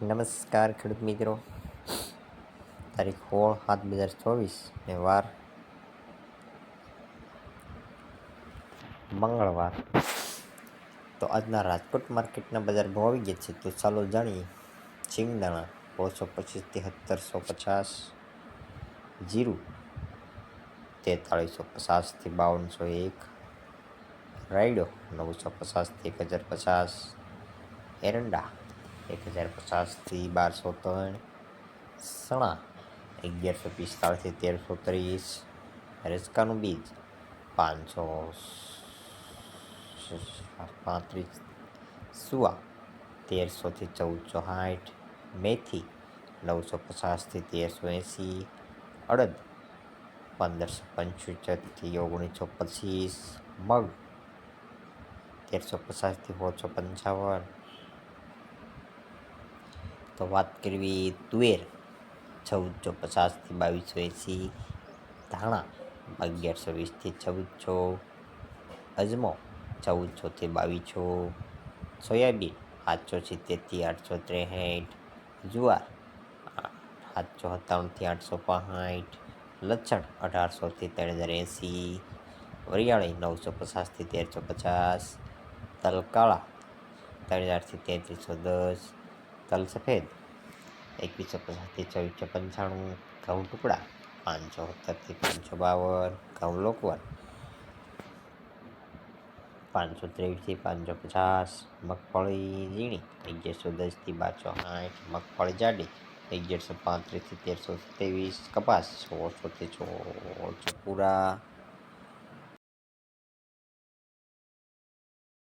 નમસ્કાર ખેડૂત મિત્રો તારીખ સોળ સાત બે હજાર ચોવીસ ને વાર મંગળવાર તો આજના રાજકોટ માર્કેટના બજાર ભાવ આવી ગયા છે તો ચાલો જાણીએ સિંગદાણા સોળસો પચીસથી સત્તરસો પચાસ જીરું તેતાળીસો પચાસથી બાવનસો એક રાયડો નવસો પચાસથી એક હજાર પચાસ એરંડા એક હજાર પચાસથી બારસો ત્રણ સણા અગિયારસો પિસ્તાળીસથી તેરસો ત્રીસ રસકાનું બીજ પાંચસો પાંત્રીસ સુવા તેરસોથી ચૌદસો સાઠ મેથી નવસો પચાસથી તેરસો એંસી અડદ પંદરસો પંચોતેરથી ઓગણીસો પચીસ મગ તેરસો પચાસથી સોળસો પંચાવન તો વાત કરવી તુવેર ચૌદસો પચાસથી બાવીસો એંસી ધાણા અગિયારસો વીસથી ચૌદસો અજમો ચૌદસોથી બાવીસો સોયાબીન સાતસો સિત્તેરથી આઠસો ત્રેસઠ જુવાર સાતસો સત્તાવનથી આઠસો પાંસઠ લચ્છણ અઢારસોથી ત્રણ હજાર એંસી વરિયાળી નવસો પચાસથી તેરસો પચાસ તલ કાળા ત્રણ હજારથી તેત્રીસો દસ તલ સફેદ એકવીસો પચાસથી ચોવીસો પંચાણું ઘઉં ટુકડા પાંચસો સત્તરથી પાંચસો બાવન ઘઉં લોકવન પાંચસો ત્રેવીસથી પાંચસો પચાસ મગફળી ઝીણી અગિયારસો દસથી બારસો સાઠ મગફળી જાડી અગિયારસો પાંત્રીસથી તેરસો ત્રેવીસ કપાસ સોળસોથી સોળસો પૂરા